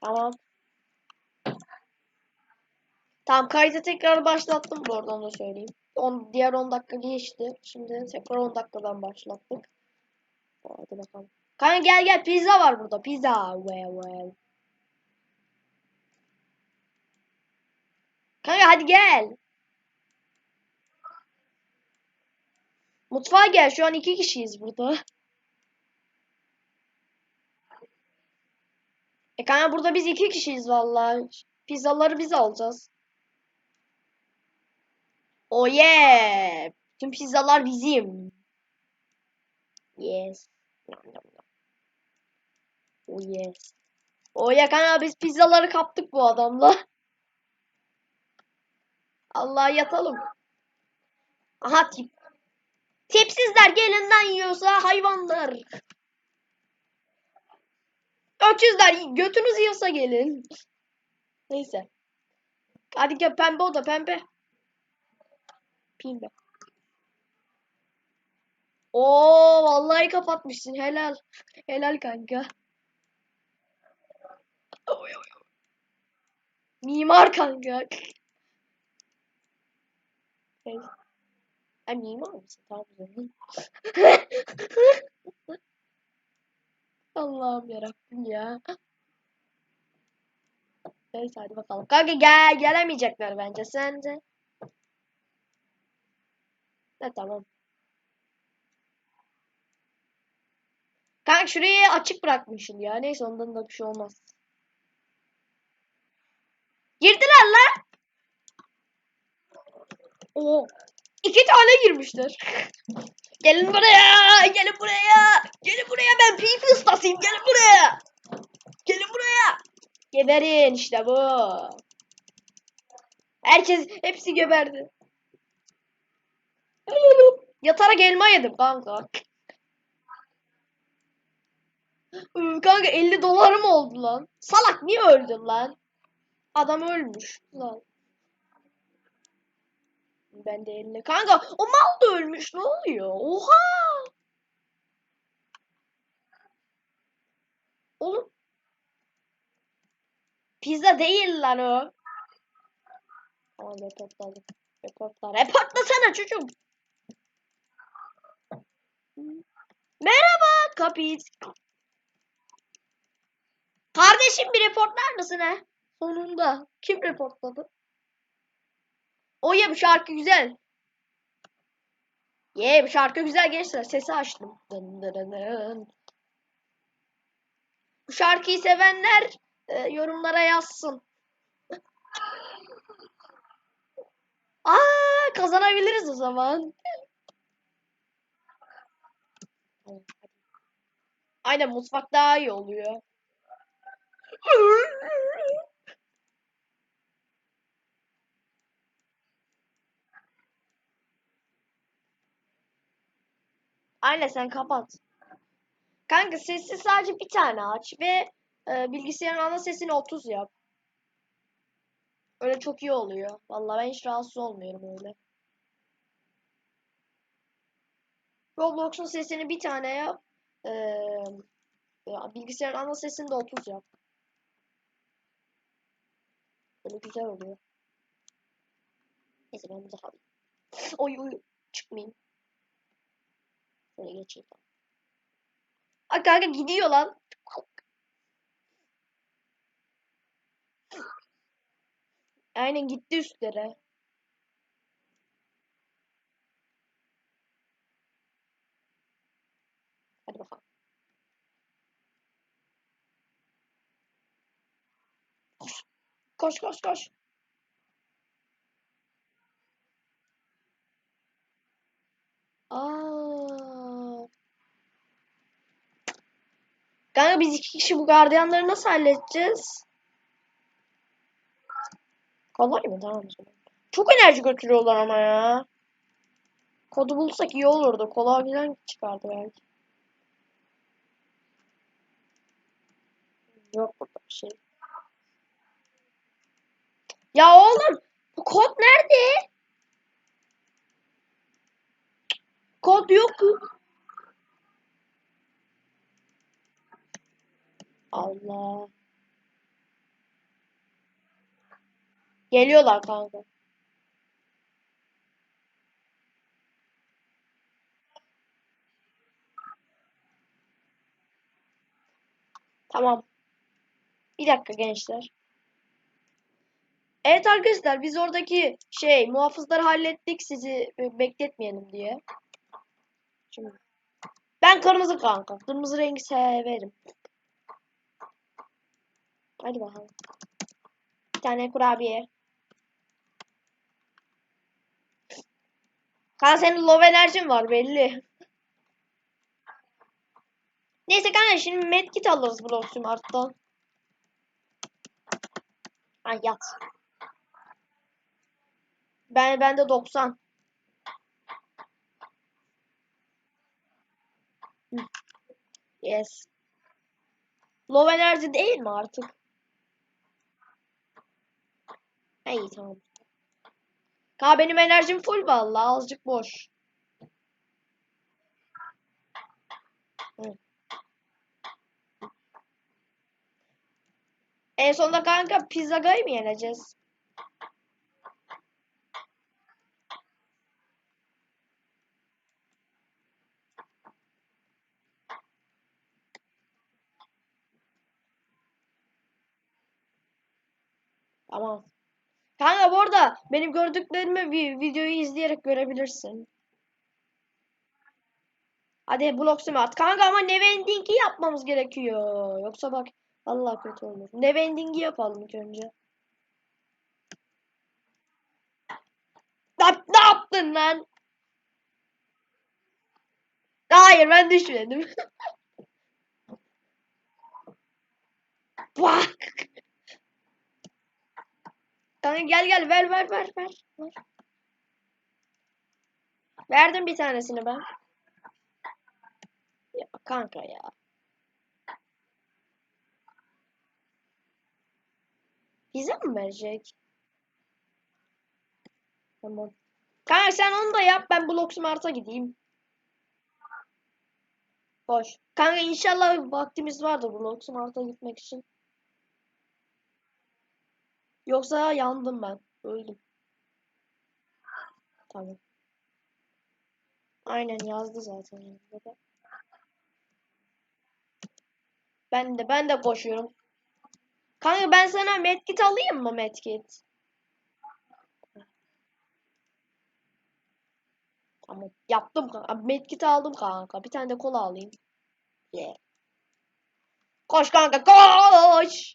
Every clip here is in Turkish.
Tamam. Tamam kaydı tekrar başlattım bu arada onu da söyleyeyim. On, diğer 10 dakika geçti. Şimdi tekrar 10 dakikadan başlattık. Hadi bakalım. Kanka gel gel pizza var burada. Pizza. Well well. Kanka hadi gel. Mutfağa gel. Şu an iki kişiyiz burada. E kanka burada biz iki kişiyiz vallahi. Pizzaları biz alacağız. Oh yeah. Tüm pizzalar bizim. Yes. Oh yes. Oh yeah kanka biz pizzaları kaptık bu adamla. Allah yatalım. Aha tip. Tipsizler gelinden yiyorsa hayvanlar. Öküzler götünüz yiyorsa gelin. Neyse. Hadi gel pembe o da pembe. Pembe. Oo vallahi kapatmışsın helal. Helal kanka. Mimar kanka. Ha mimar mısın? Tamam. Allah'ım yarabbim ya. Neyse hadi bakalım. Kanka gel gelemeyecekler bence sence. Ne tamam. Kanka şurayı açık bırakmışım ya. Neyse ondan da bir şey olmaz. Girdiler lan. Oo. İki tane girmişler. Gelin buraya. Gelin buraya. Gelin buraya ben pipi ustasıyım. Gelin buraya. Gelin buraya. Geberin işte bu. Herkes hepsi geberdi. Yatarak elma yedim kanka. Kanka 50 dolarım oldu lan. Salak niye öldün lan? Adam ölmüş lan. Ben de 50. Kanka o mal da ölmüş ne oluyor? Oha! Oğlum. Pizza değil lan o. Tamam reportladım. Reportla. Reportlasana çocuğum. Merhaba kapit. Kardeşim bir reportlar mısın he? Sonunda. Kim reportladı? O ya bu şarkı güzel. Ye bu şarkı güzel gençler. Sesi açtım. Dın dın dın. Bu şarkıyı sevenler e, yorumlara yazsın. Aa kazanabiliriz o zaman. Aynen mutfak daha iyi oluyor. Aynen sen kapat. Kanka sesi sadece bir tane aç ve e, bilgisayarın ana sesini 30 yap. Öyle çok iyi oluyor. Vallahi ben hiç rahatsız olmuyorum öyle. Roblox'un sesini bir tane yap. Ya bilgisayarın ana sesini de 30 yap. Böyle güzel oluyor. Neyse ben burada kalayım. Oy oy çıkmayayım. Şöyle geçeyim. Aa kanka gidiyor lan. Aynen gitti üstlere. Hadi bakalım. Koş koş koş. Aa. Kanka biz iki kişi bu gardiyanları nasıl halledeceğiz? Kolay mı? Tamam. Çok enerji götürüyorlar ama ya. Kodu bulsak iyi olurdu. Kola falan çıkardı belki. Yok burada bir şey. Ya oğlum bu kod nerede? Kod yok. Allah. Geliyorlar kanka. Tamam. Bir dakika gençler. Evet arkadaşlar biz oradaki şey muhafızları hallettik sizi bekletmeyelim diye. Şimdi. Ben kırmızı kanka. Kırmızı rengi severim. Hadi bakalım. Bir tane kurabiye. Kanka senin low enerjin var belli. Neyse kanka şimdi medkit alırız Bloxum arttan. Ay yat. Ben bende 90. Hı. Yes. Low enerji değil mi artık? Ha, İyi tamam. Kanka benim enerjim full vallahi azıcık boş. Hı. En sonunda kanka pizzagayı mı yeneceğiz? Tamam. Kanka bu arada benim gördüklerimi vi- videoyu izleyerek görebilirsin. Hadi Blox'um at. Kanka ama Neverending'i yapmamız gerekiyor. Yoksa bak Allah kötü olur. Neverending'i yapalım ilk önce. Ne, ne yaptın lan? Hayır ben düşmedim. Bak. Kanka gel gel ver ver ver ver. ver. Verdim bir tanesini ben. Ya kanka ya. Bize mi verecek? Tamam. Kanka sen onu da yap ben Bloxmart'a gideyim. Boş. Kanka inşallah vaktimiz vardır Bloxmart'a gitmek için. Yoksa yandım ben. Öldüm. Tamam. Aynen yazdı zaten. Ben de ben de koşuyorum. Kanka ben sana medkit alayım mı medkit? Tamam. Yaptım kanka. Medkit aldım kanka. Bir tane de kola alayım. Yeah. Koş kanka koş.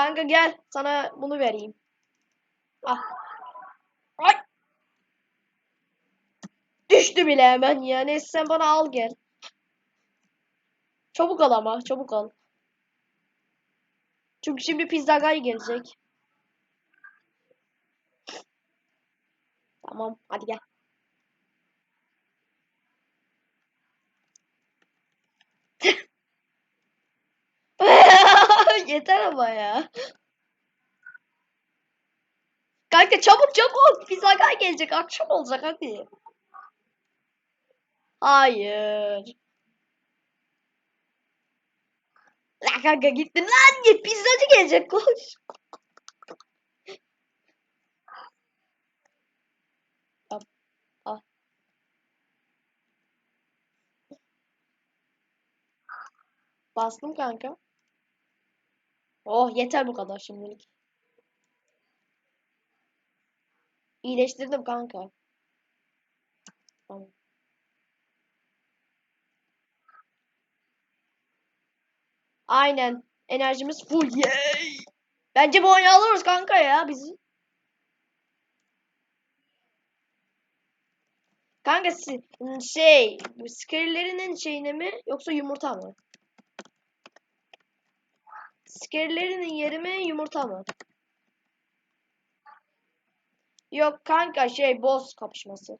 Kanka gel sana bunu vereyim. Ah. Ay. Düştü bile hemen ya. Neyse sen bana al gel. Çabuk al ama çabuk al. Çünkü şimdi pizzagay gelecek. Tamam hadi gel. Yeter ama ya. Kanka çabuk çabuk. Pizzagay gelecek. Akşam olacak hadi. Hayır. La kanka gittin lan git pizzacı gelecek koş. Bastım kanka. Oh yeter bu kadar şimdilik. İyileştirdim kanka. Aynen. Enerjimiz full. Yay! Bence bu oyunu alırız kanka ya biz. Kanka şey, bu skerilerinin şeyine mi yoksa yumurta mı? Skerilerinin yeri mi yumurta mı? Yok kanka şey boss kapışması.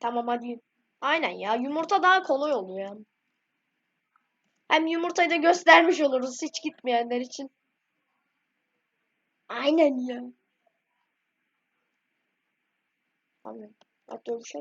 Tamam hadi. Aynen ya yumurta daha kolay oluyor. Hem yumurtayı da göstermiş oluruz hiç gitmeyenler için. Aynen ya. Tamam. Hadi görüşelim.